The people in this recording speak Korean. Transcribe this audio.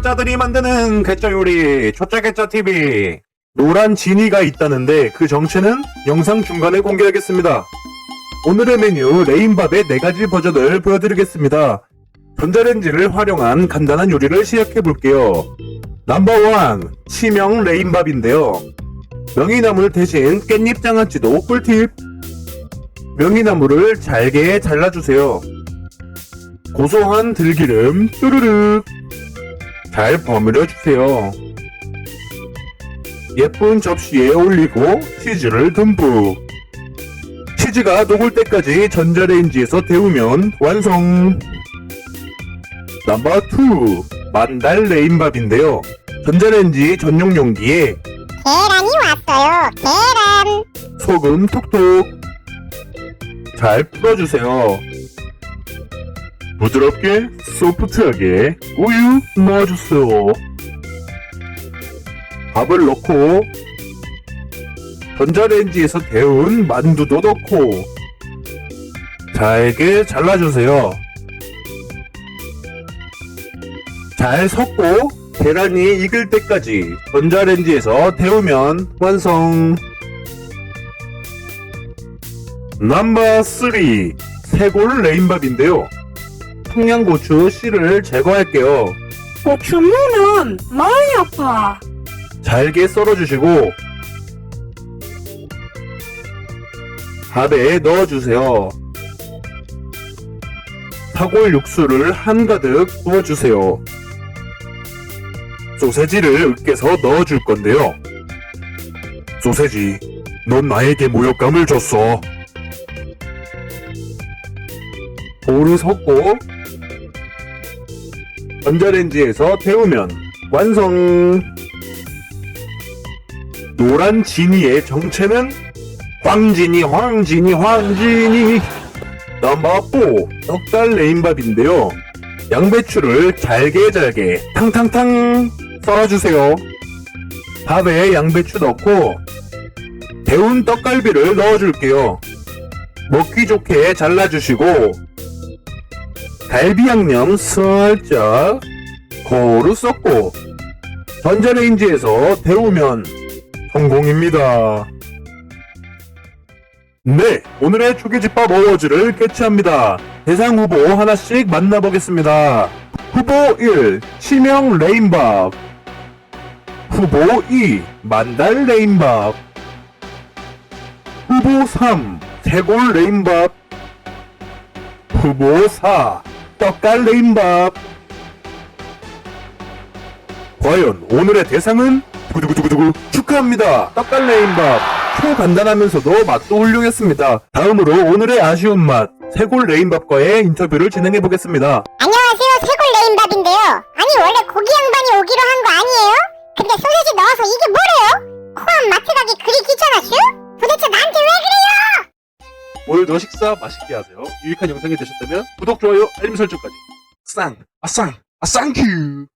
초짜들이 만드는 개짜 요리 초짜 개짜 TV 노란 지니가 있다는데 그 정체는 영상 중간에 공개하겠습니다. 오늘의 메뉴 레인밥의 네 가지 버전을 보여드리겠습니다. 전자레인지를 활용한 간단한 요리를 시작해 볼게요. 넘버원 치명 레인밥인데요. 명이나물 대신 깻잎 장아찌도 꿀팁. 명이나물을 잘게 잘라주세요. 고소한 들기름 뚜루룩 잘 버무려 주세요. 예쁜 접시에 올리고 치즈를 듬뿍 치즈가 녹을 때까지 전자레인지에서 데우면 완성 넘버 2 만달 레인밥인데요. 전자레인지 전용 용기에 계란이 왔어요. 계란. 소금 톡톡 잘 풀어주세요. 부드럽게 소프트하게 우유 넣어주세요. 밥을 넣고 전자레인지에서 데운 만두도 넣고 잘게 잘라주세요. 잘 섞고 계란이 익을 때까지 전자레인지에서 데우면 완성. 넘버 3 세골 레인밥인데요. 청양고추 씨를 제거할게요. 고추 무는 많이 아파. 잘게 썰어주시고 밥에 넣어주세요. 사골 육수를 한가득 부어주세요. 소세지를 으깨서 넣어줄 건데요. 소세지, 넌 나에게 모욕감을 줬어. 볼을 섞고 전자레인지에서 데우면 완성. 노란 지니의 정체는 황진이 황진이 황진이 넘버 4 떡달 레인밥인데요. 양배추를 잘게 잘게 탕탕탕 썰어주세요. 밥에 양배추 넣고 데운 떡갈비를 넣어줄게요. 먹기 좋게 잘라주시고 갈비 양념 살짝 고루 섞고 전자레인지에서 데우면 성공입니다. 네, 오늘의 초계집밥 어워즈를 개최합니다. 대상 후보 하나씩 만나보겠습니다. 후보 1, 치명 레인밥. 후보 2, 만달 레인밥. 후보 3, 태골 레인밥. 후보 4, 떡갈 레인밥. 과연 오늘의 대상은 두구두구두구두구 축하합니다. 떡갈레인밥 초간단하면서도 맛도 훌륭했습니다. 다음으로 오늘의 아쉬운 맛 세골 레인밥과의 인터뷰를 진행해 보겠습니다. 안녕하세요. 세골 레인밥인데요. 아니 원래 고기 양반이 오기로 한 거 아니에요? 근데 소세지 넣어서 이게 뭐래요? 코앞 마트 가기 그리 귀찮았슈? 오늘도 식사 맛있게 하세요. 유익한 영상이 되셨다면 구독, 좋아요, 알림 설정까지. 쌍, 아쌍, 아쌍큐.